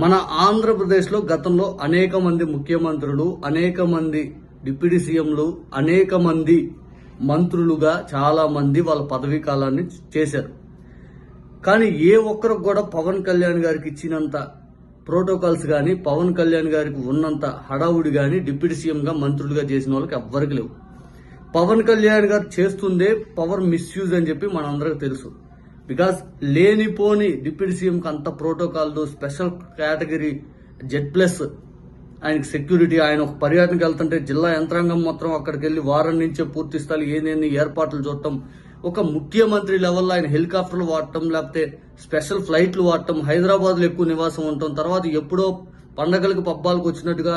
మన ఆంధ్రప్రదేశ్లో గతంలో అనేక మంది ముఖ్యమంత్రులు అనేక మంది డిప్యూటీ సీఎంలు అనేక మంది మంత్రులుగా చాలా మంది వాళ్ళ పదవీ కాలాన్ని చేశారు. కానీ ఏ ఒక్కరికి కూడా పవన్ కళ్యాణ్ గారికి ఇచ్చినంత ప్రోటోకాల్స్ కానీ పవన్ కళ్యాణ్ గారికి ఉన్నంత హడావుడి కానీ డిప్యూటీ సీఎంగా మంత్రులుగా చేసిన వాళ్ళకి ఎవ్వరికి లేవు. పవన్ కళ్యాణ్ గారు చేస్తుందే పవర్ మిస్యూజ్ అని చెప్పి మనందరికి తెలుసు. బికాస్ లేనిపోని డిప్యూటీ సీఎంకి అంత protocol special category Z plus ఆయనకి సెక్యూరిటీ ఆయన ఒక పర్యటనకు వెళ్తుంటే జిల్లా యంత్రాంగం మొత్తం అక్కడికి వెళ్ళి వారం నుంచే పూర్తి స్థాయి ఏందేంది ఏర్పాట్లు చూడటం ఒక ముఖ్యమంత్రి లెవెల్లో ఆయన హెలికాప్టర్లు వాడటం లేకపోతే స్పెషల్ ఫ్లైట్లు వాడటం హైదరాబాద్లో ఎక్కువ నివాసం ఉండటం తర్వాత ఎప్పుడో పండగలకు పబ్బాలకు వచ్చినట్టుగా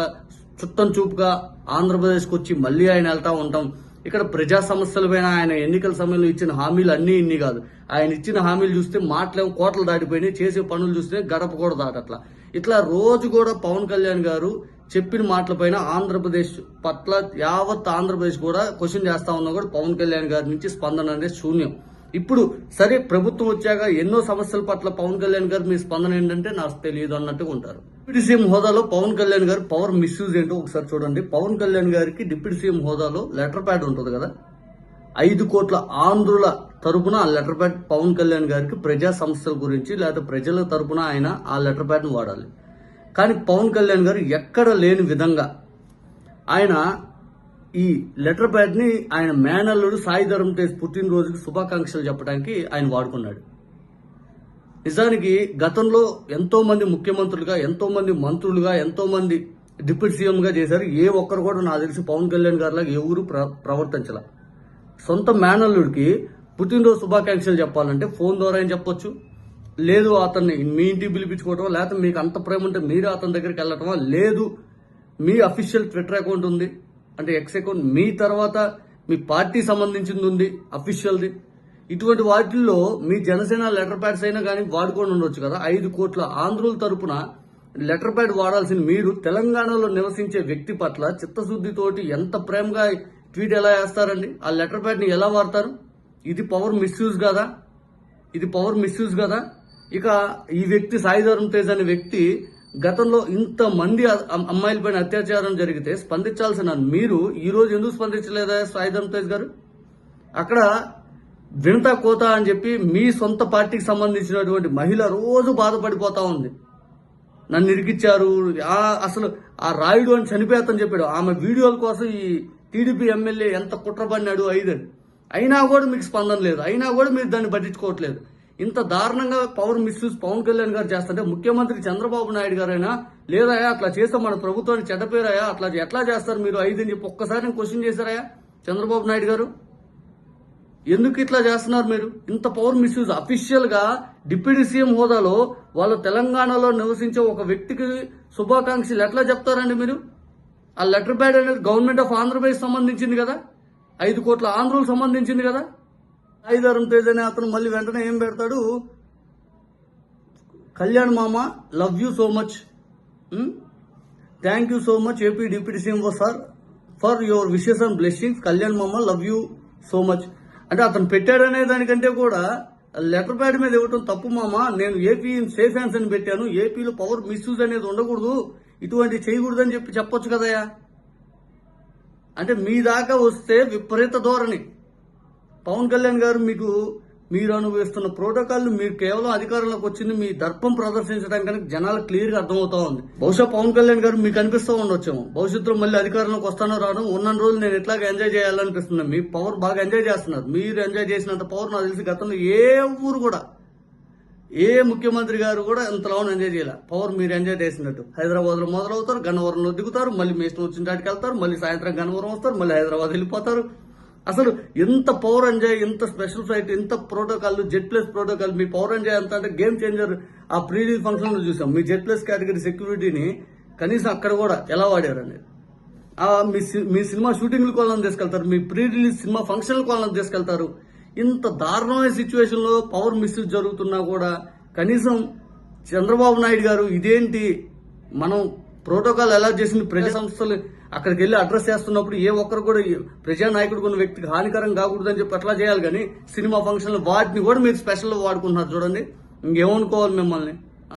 చుట్టం చూపుగా ఆంధ్రప్రదేశ్కి వచ్చి మళ్ళీ ఆయన వెళ్తా ఉంటాం ఇక్కడ ప్రజా సమస్యలపైన ఆయన ఎన్నికల సమయంలో ఇచ్చిన హామీలు అన్నీ ఇన్ని కాదు. ఆయన ఇచ్చిన హామీలు చూస్తే మాటలేమో కోటలు దాటిపోయినాయి చేసే పనులు చూస్తే గడప కూడా దాటట్లా. ఇట్లా రోజు కూడా పవన్ కళ్యాణ్ గారు చెప్పిన మాటలపైన ఆంధ్రప్రదేశ్ పట్ల యావత్ ఆంధ్రప్రదేశ్ కూడా క్వశ్చన్ చేస్తా ఉన్నా కూడా పవన్ కళ్యాణ్ గారి నుంచి స్పందన అనేది శూన్యం. ఇప్పుడు సరే ప్రభుత్వం వచ్చాక ఎన్నో సమస్యల పట్ల పవన్ కళ్యాణ్ గారు మీ స్పందన ఏంటంటే నాకు తెలియదు అన్నట్టుగా ఉంటారు. డిప్యూటీ సీఎం హోదాలో పవన్ కళ్యాణ్ గారు పవర్ మిస్యూజ్ ఏంటో ఒకసారి చూడండి. పవన్ కళ్యాణ్ గారికి డిప్యూటీ సీఎం హోదాలో లెటర్ ప్యాడ్ ఉంటుంది కదా? ఐదు కోట్ల ఆంధ్రుల తరపున ఆ లెటర్ ప్యాడ్ పవన్ కళ్యాణ్ గారికి ప్రజా సమస్యల గురించి లేదా ప్రజల తరపున ఆయన ఆ లెటర్ ప్యాడ్ని వాడాలి. కానీ పవన్ కళ్యాణ్ గారు ఎక్కడ లేని విధంగా ఆయన ఈ లెటర్ ప్యాడ్ని ఆయన మేనల్లుడు సాయి ధరం తేజ్ పుట్టినరోజుకి శుభాకాంక్షలు చెప్పడానికి ఆయన వాడుకున్నాడు. నిజానికి గతంలో ఎంతో మంది ముఖ్యమంత్రులుగా ఎంతో మంది మంత్రులుగా ఎంతో మంది డిప్యూటీ సీఎం గా చేశారు. ఏ ఒక్కరు కూడా నాకు తెలిసి పవన్ కళ్యాణ్ గారిలాగా ఎవరు ప్రవర్తించాల. సొంత మేనల్లుడికి పుట్టినరోజు శుభాకాంక్షలు చెప్పాలంటే ఫోన్ ద్వారా ఏం చెప్పొచ్చు. లేదు అతన్ని మీ ఇంటికి పిలిపించుకోవటం లేకపోతే మీకు అంత ప్రేమ ఉంటే మీరు అతని దగ్గరికి వెళ్ళటమా లేదు మీ అఫీషియల్ ట్విట్టర్ అకౌంట్ ఉంది. అంటే ఎక్స్ అకౌంట్ మీ తర్వాత మీ పార్టీ సంబంధించింది ఉంది అఫీషియల్ది ఇటువంటి వాటిల్లో మీ జనసేన లెటర్ ప్యాడ్స్ అయినా కానీ వాడుకొని ఉండొచ్చు కదా. ఐదు కోట్ల ఆంధ్రుల తరపున లెటర్ ప్యాడ్ వాడాల్సిన మీరు తెలంగాణలో నివసించే వ్యక్తి పట్ల చిత్తశుద్ధితోటి ఎంత ప్రేమగా ట్వీట్ ఎలా వేస్తారండి ఆ లెటర్ ప్యాడ్ని ఎలా వాడతారు? ఇది పవర్ మిస్యూజ్ కదా. ఇది పవర్ మిస్యూజ్ కదా. ఇక ఈ వ్యక్తి సాయిధరం తేజ్ అనే వ్యక్తి గతంలో ఇంత మంది అమ్మాయిలపైన అత్యాచారం జరిగితే స్పందించాల్సిన మీరు ఈ రోజు ఎందుకు స్పందించలేదా సాయిధరం తేజ్ గారు? అక్కడ వినత కోత అని చెప్పి మీ సొంత పార్టీకి సంబంధించినటువంటి మహిళ రోజు బాధపడిపోతా ఉంది. నన్ను ఇరికిచ్చారు. ఆ అసలు ఆ రాయుడు అని చనిపోతాను చెప్పాడు ఆమె వీడియోల కోసం ఈ టీడీపీ ఎమ్మెల్యే ఎంత కుట్ర పడినాడు ఐదని అయినా కూడా మీకు స్పందన లేదు. అయినా కూడా మీరు దాన్ని పట్టించుకోవట్లేదు. ఇంత దారుణంగా పవర్ మిస్యూజ్ పవన్ కళ్యాణ్ గారు చేస్తుంటే ముఖ్యమంత్రి చంద్రబాబు నాయుడు గారైనా లేదయా అట్లా చేస్తే మన ప్రభుత్వాన్ని చెడ్డపేరాయా అట్లా ఎట్లా చేస్తారు మీరు ఐదు అని చెప్పి ఒక్కసారి క్వశ్చన్ చేశారయా చంద్రబాబు నాయుడు గారు? ఎందుకు ఇట్లా చేస్తున్నారు మీరు? ఇంత పవర్ మిస్యూజ్ అఫీషియల్గా డిప్యూటీ సీఎం హోదాలో వాళ్ళు తెలంగాణలో నివసించే ఒక వ్యక్తికి శుభాకాంక్షలు ఎట్లా చెప్తారండి మీరు? ఆ లెటర్ ప్యాడ్ అనేది గవర్నమెంట్ ఆఫ్ ఆంధ్రప్రదేశ్ సంబంధించింది కదా? ఐదు కోట్ల ఆంధ్రులకు సంబంధించింది కదా? ఐదారం తేజ్ అనే అతను మళ్ళీ వెంటనే ఏం పెడతాడు? కళ్యాణ్ మామ love you so much. Thank you so much AP deputy CM sir for your wishes and blessings. Kalyan మామ లవ్ యూ సో మచ్. అంటే అతను పెట్టాడనే దానికంటే కూడా లెటర్ ప్యాడ్ మీద ఇవ్వటం తప్పు మామ. నేను ఏపీ సేఫ్ హ్యాండ్స్ అని పెట్టాను. ఏపీలో పవర్ మిస్యూజ్ అనేది ఉండకూడదు. ఇటువంటి చేయకూడదని చెప్పి చెప్పొచ్చు కదయా అంటే మీ దాకా వస్తే విపరీత ధోరణి. పవన్ కళ్యాణ్ గారు మీకు మీరు అనుభవిస్తున్న ప్రోటోకాల్ మీరు కేవలం అధికారంలోకి వచ్చింది మీ దర్పం ప్రదర్శించడానికి జనాలు క్లియర్గా అర్థమవుతా ఉంది. బహుశా పవన్ కళ్యాణ్ గారు మీకు అనిపిస్తూ ఉండొచ్చేమో. భవిష్యత్తులో మళ్ళీ అధికారంలోకి వస్తానో రాను ఉన్న రోజులు నేను ఎట్లాగా ఎంజాయ్ చేయాలనిపిస్తుంది. మీ పవర్ బాగా ఎంజాయ్ చేస్తున్నారు. మీరు ఎంజాయ్ చేసినంత పవర్ నాకు తెలిసి గతంలో ఏ ఊరు కూడా ఏ ముఖ్యమంత్రి గారు కూడా ఇంతలో ఎంజాయ్ చేయాలి. పవర్ మీరు ఎంజాయ్ చేసినట్టు. హైదరాబాద్లో మొదలవుతారు గన్నవరంలో దిగుతారు మళ్ళీ మీ ఇష్టం వచ్చిన దాటికి వెళ్తారు మళ్ళీ సాయంత్రం గన్నవరం వస్తారు మళ్ళీ హైదరాబాద్ వెళ్ళిపోతారు. అసలు ఎంత పవర్ ఎంజాయ్ ఎంత స్పెషల్ ఫ్లైట్ ఎంత ప్రోటోకాల్ జెట్ ప్లస్ ప్రోటోకాల్ మీ పవర్ ఎంజాయ్ ఎంత అంటే గేమ్ చేంజర్ ఆ ప్రీ ఫంక్షన్లో చూసాం. మీ జెట్ ప్లస్ కేటగిరీ సెక్యూరిటీని కనీసం అక్కడ కూడా ఎలా వాడారు అనేది. మీ సి- మీ సినిమా షూటింగ్ కోళ్ళని తీసుకెళ్తారు. మీ ప్రీ రిలీజ్ సినిమా ఫంక్షన్ కోళ్ళని తీసుకెళ్తారు. ఇంత దారుణమైన సిచ్యువేషన్లో పవర్ మిస్యూజ్ జరుగుతున్నా కూడా కనీసం చంద్రబాబు నాయుడు గారు ఇదేంటి? మనం ప్రోటోకాల్ ఎలా చేసింది ప్రజా సంస్థలు అక్కడికి వెళ్ళి అడ్రస్ చేస్తున్నప్పుడు ఏ ఒక్కరు కూడా ఈ ప్రజా నాయకుడు ఉన్న వ్యక్తికి హానికరం కాకూడదని చెప్పి అట్లా చేయాలి కానీ సినిమా ఫంక్షన్లు వాటిని కూడా మీరు స్పెషల్ వాడుకుంటున్నారు చూడండి. ఇంకేమనుకోవాలి మిమ్మల్ని?